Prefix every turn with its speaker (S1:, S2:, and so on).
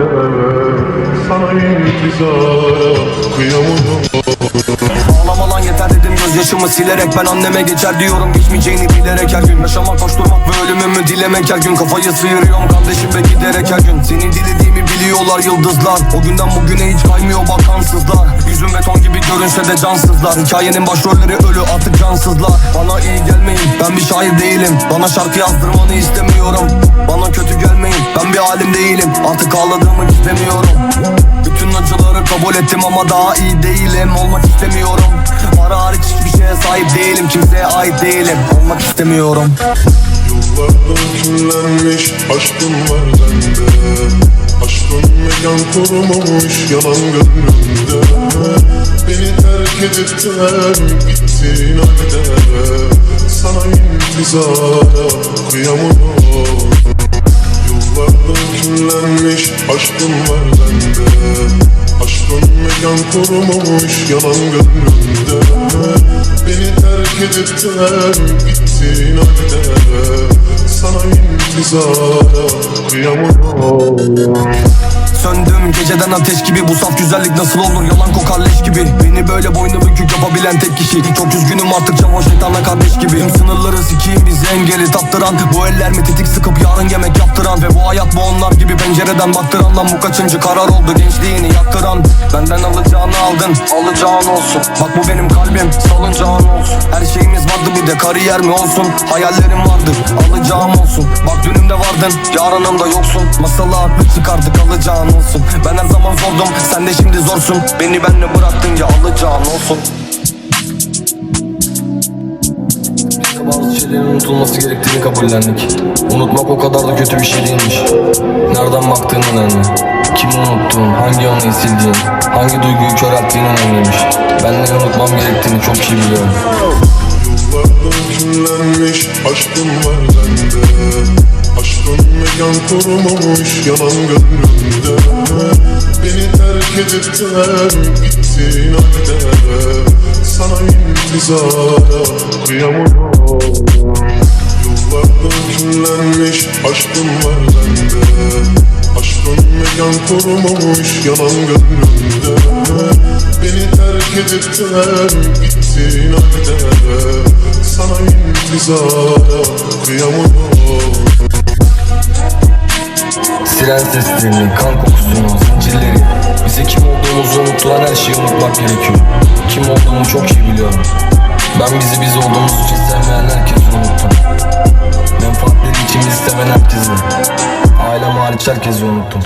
S1: eder Sana intizara kıyamam.
S2: Ağlam alan yeter dedim gözyaşımı silerek Ben anneme geçer diyorum. Geçmeyeceğini bilerek her gün Yaşamak koşturmak ve ölümümü dilemek her gün. Kafayı sıyırıyorum kardeşim ve giderek her gün. Senin dilediğimi biliyorlar yıldızlar. O günden bugüne hiç kaymıyor bakansızlar görünse de cansızlar. Hikayenin başrolleri ölü artık cansızlar. Bana iyi gelmeyin ben bir şair değilim. Bana şarkı yazdırmanı istemiyorum. Bana kötü gelmeyin ben bir alim değilim. Artık ağladığımı istemiyorum. Bütün acıları kabul ettim ama daha iyi değilim. Olmak istemiyorum. Para hariç hiçbir şeye sahip değilim. Kimseye ait değilim. Olmak istemiyorum.
S1: Yıllardır küllenmiş aşkım var bende. Aşkın mekan korumamış yalan gönlümde de gittin halde Sana intizara kıyamam Yıllardır küllenmiş aşkım var bende. Aşkın mekan korumamış yalan gönlümde. Beni terk edip de gittin halde Sana intizara kıyamam
S2: Söndüm geceden ateş gibi Bu saf güzellik nasıl olur? Yalan kokar leş gibi Beni böyle boynu bükük yapabilen tek kişi. Çok üzgünüm artık çamo şeytanla kardeş gibi. Tüm sınırları sikiyim bizi engeli taptıran. Bu eller mi tetik sıkıp yarın yemek yaptıran? Ve bu hayat mı onlar gibi pencereden baktıran Lan bu kaçıncı karar oldu gençliğini yaktıran Benden alacağını aldın alacağın olsun. Bak bu benim kalbim salıncağın olsun. Her şeyimiz vardı bir de kariyer mi olsun? Hayallerim vardı alacağım olsun. Bak dünümde vardın yarınımda yoksun. Masalı haklı çıkardık alacağın olsun. Ben her zaman zordum sen de şimdi zorsun. Beni benle bıraktın ya olsun. Biz de bazı şeylerin unutulması gerektiğini kabullendik. Unutmak o kadar da kötü bir şey değilmiş. Nereden baktığın önemli. Kimi unuttuğun, hangi anıyı sildiğin Hangi duyguyu körelttiğin önemliymiş. Ben ne unutmam gerektiğini çok iyi biliyorum.
S1: Yıllardır küllenmiş aşkım var bende. Aşkın mekan korumamış yalan gönlümde. Beni terk edip de gittin halde Sana intizara kıyamam. Yıllardır küllenmiş aşkım var bende Aşkın mekan korumamış yalan gönlümde. Beni terk edip de gittin halde Sana intizara kıyamam.
S2: Siren seslerini, kan kokusunu, zincirleri Bize kim olduğumuzu unutturan her şeyi unutmak gerekiyor. Kim olduğumu çok iyi biliyorum. Ben bizi biz olduğumuz için sevmeyen herkesi unuttum. Menfaatleri için seven herkesi. Ailem hariç herkesi unuttum